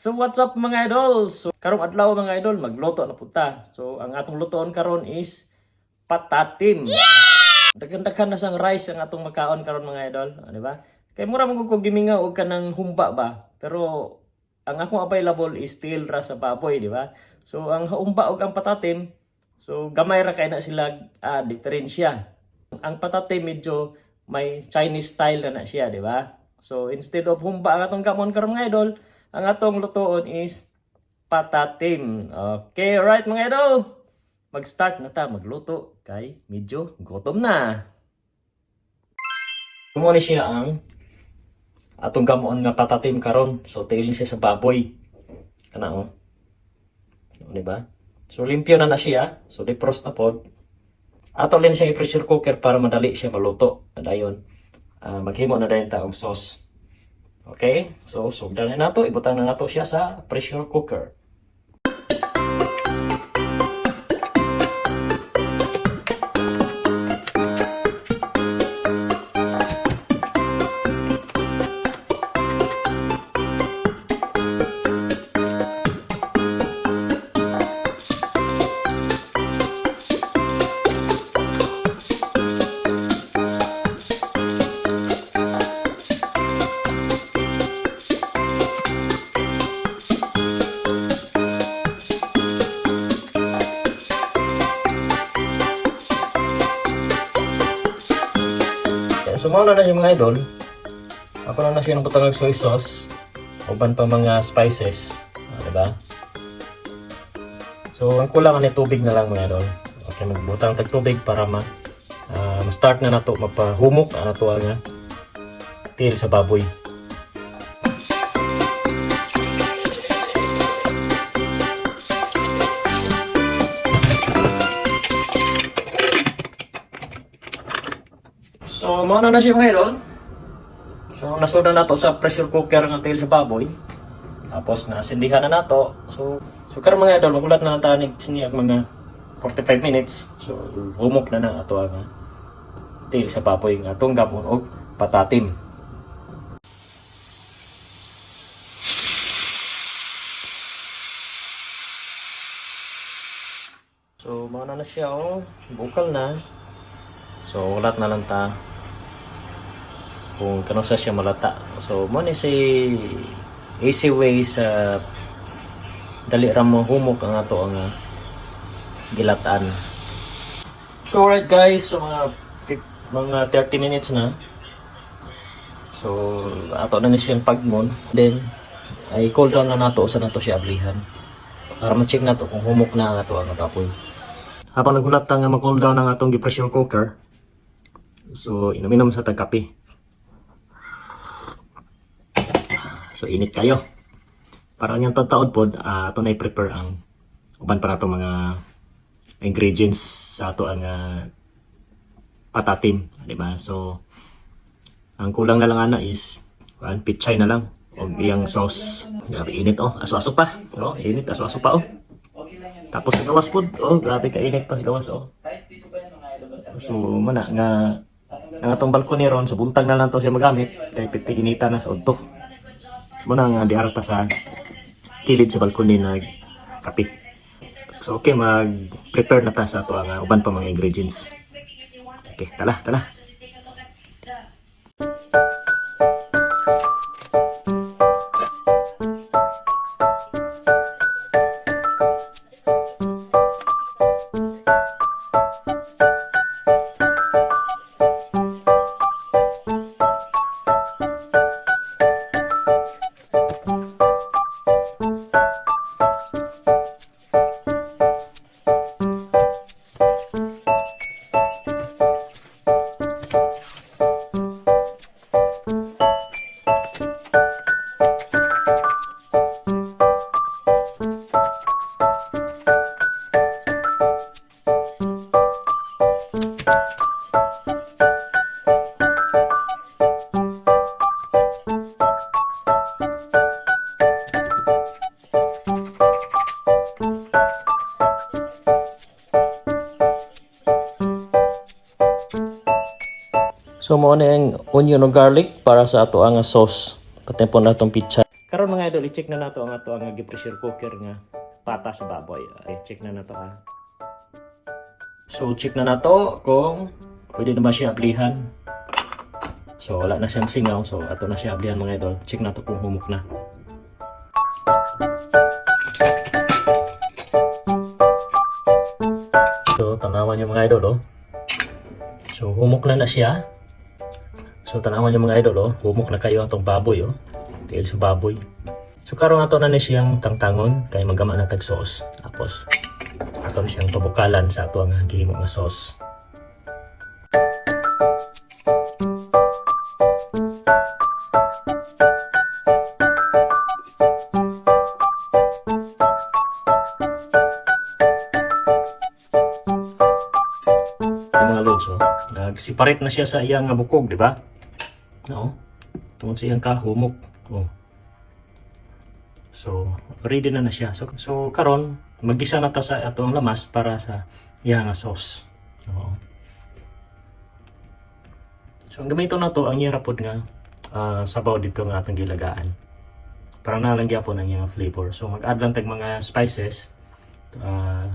So what's up mga idol? So karong adlaw mga idol magluto na punta. So ang atong lutoon karon is patatim. Daghan-daghan na sang rice ang atong makaon karon mga idol, Ah, di ba? Kay mura man ko giminga og kanang humba ba. Pero ang akong available is still ra sa baboy, di ba? So ang humba ug ang patatim, so gamay ra kay na sila ah, diferensya. Ang patatim medyo may Chinese style na na siya, di ba? So instead of humba ang atong kamon karon mga idol, ang atong lutoon is patatim. Okay, right mga idol. Mag-start na ta magluto kay medyo gutom na. Ni siya ang atong gamon nga patatim karon. So tailin siya sa baboy. Kana oh. Di ba? So limpyo na na siya. So defrost na pod. Ato din siya i-pressure cooker para madali siya maluto. Adayon. ah maghimo na dayon ta og sauce. Okay? So sugdan na nato, ibutang na nato siya sa pressure cooker. Kaya sumala na siya mga idol. Ako na na siya ng butang soy sauce. Uban pa mga spices. Ah, diba? So, ang kulangan ay tubig na lang mga idol. Okay, magbutang tag tubig para ma ah, ma-start na nato mapahumok na nato nga til sa baboy. Mao na na siya mga. So, nasudan na to sa pressure cooker ng tail sa baboy. Tapos, nasindihan na nato. So, so karon mga idol, magulat na lang tanig siniyag mga 45 minutes. So, humok na na ato ang tail sa baboy nga atong gamon og patatim. So, mao na na siya oh. Bukal na. So, ulat na lang ta kung kano sa siya malata. So, mo ni si easy way sa dali ra mo humok ang ato ang ah, gilatan. So, alright guys, so mga mga 30 minutes na. So, ato na ni siyang pagmon. Then, ay cool down na nato sa nato siya ablihan. Para ma-check nato kung humok na ang ato ang kapoy. Habang nagulat nga mag-cool down ang atong pressure cooker, So, inom-inom sa tagkape. So, init kayo. Para niyang tataod po, uh, ito na i-prepare ang uban para ito mga ingredients sa ato ang ah, patatim. Di? So, ang kulang na lang ana is ang pichay na lang. O iyang sauce. Grabe init oh. Aso-aso pa. Oh, init. Aso-aso pa oh. Tapos sa gawas po. Oh, grabe ka init pa sa gawas oh. So, mana nga ang atong balkoni ron so buntag na lang to siya magamit kay pitiginita na sa udto. So, muna nga diarta sa kilid sa balkoni na kape. So okay, mag-prepare na ta sa ato ang ah, uban pa mga ingredients. Okay, tala, tala. So mo na yung onion o garlic para sa ato ang sauce. Pati po na itong pizza. Karon mga idol, i-check na nato ang ato ang pressure cooker nga pata sa baboy. Ay, check na nato ha. So, check na nato kung pwede na ba siya ablihan. So, wala na siyang singaw. So, ato na siya ablihan mga idol. Check nato kung humok na. So, tanawan yung mga idol, oh. So, humok na na siya. So, tanawan yung mga idol, oh. Humok na kayo atong baboy, oh. Tiil sa baboy. So, karon ato na ni siyang tangtangon kay magama na tag sauce. Tapos, ato siyang tubukalan sa ato ang gihimo nga sauce. oh. Nag-separate na siya sa iyang nga bukog, di ba? No? Tungkol sa iyang kahumok. Oh. So, ready na na siya. So, so karon magisa na ta sa atong lamas para sa iyang nga sauce. Oo. So, ang gamito na to, ang yarapod nga ah, sabaw dito nga atong gilagaan. Para nalang gyapon ang iyang flavor. So, mag-add lang tag mga spices. ah,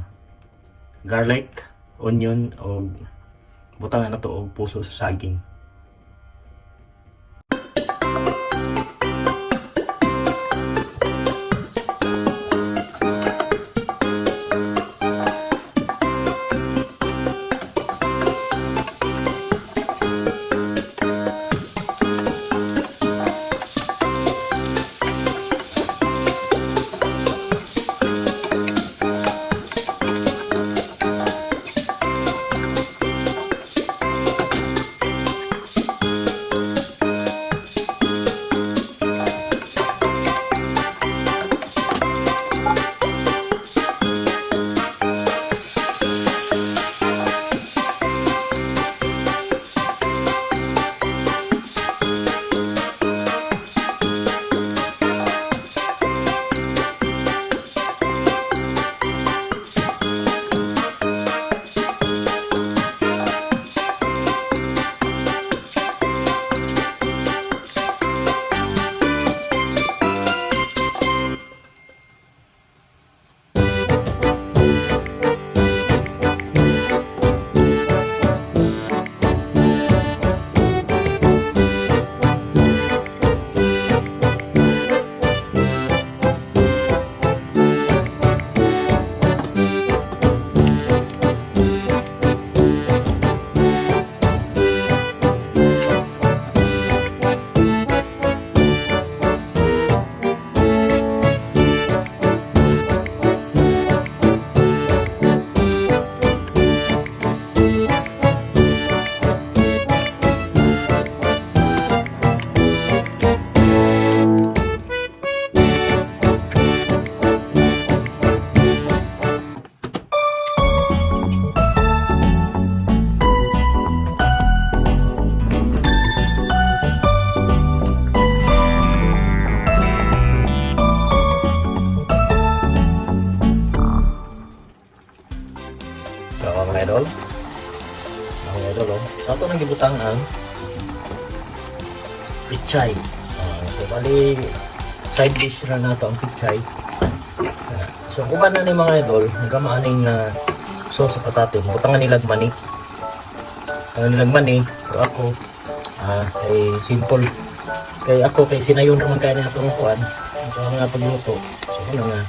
garlic, onion, o butangan na to og puso sa saging. Ang pichay. Ah, so, bali, side dish na nato ang pichay. Ah, so, kuman na ni mga idol, nagamaaning na sauce sa patate. Butangan nilag mani. Butangan nilag mani. Pero ako, ah, kay simple. Kay ako, kay sinayon naman kaya niya itong kuhan. Ito ang nga pagluto. So, ano nga,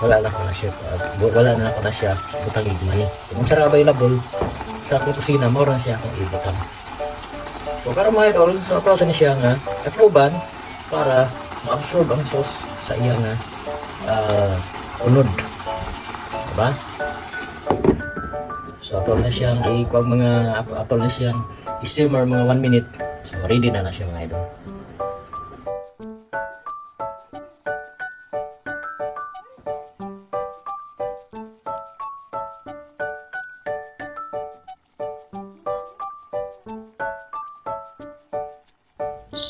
wala na ako na siya uh, wala na ako na siya butang igmani kung siya available sa akong kusina mo rin siya akong ibutang so karon mga idol so ako sa ni siya nga takluban para ma-absorb ang sauce sa iya nga uh, unod. Diba? So atol na siyang ikuwag mga atol na siyang i-simmer mga 1 minute. So ready na na siya mga idol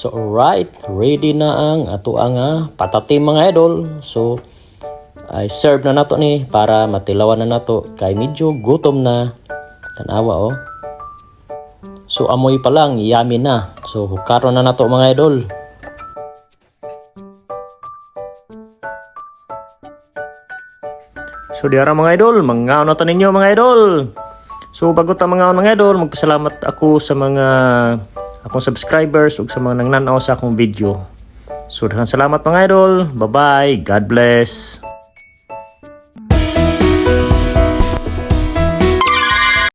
So right, ready na ang ato ang ah, patati mga idol. So ay serve na nato ni para matilawan na nato kay medyo gutom na tanawa oh. So amoy pa lang yummy na. So hukaron na nato mga idol. So diara mga idol, mangaon na ninyo mga idol. So bago ta mangaon mga idol, magpasalamat ako sa mga akong subscribers ug sa mga nangnanaw sa akong video. So salamat mga idol. Bye-bye. God bless.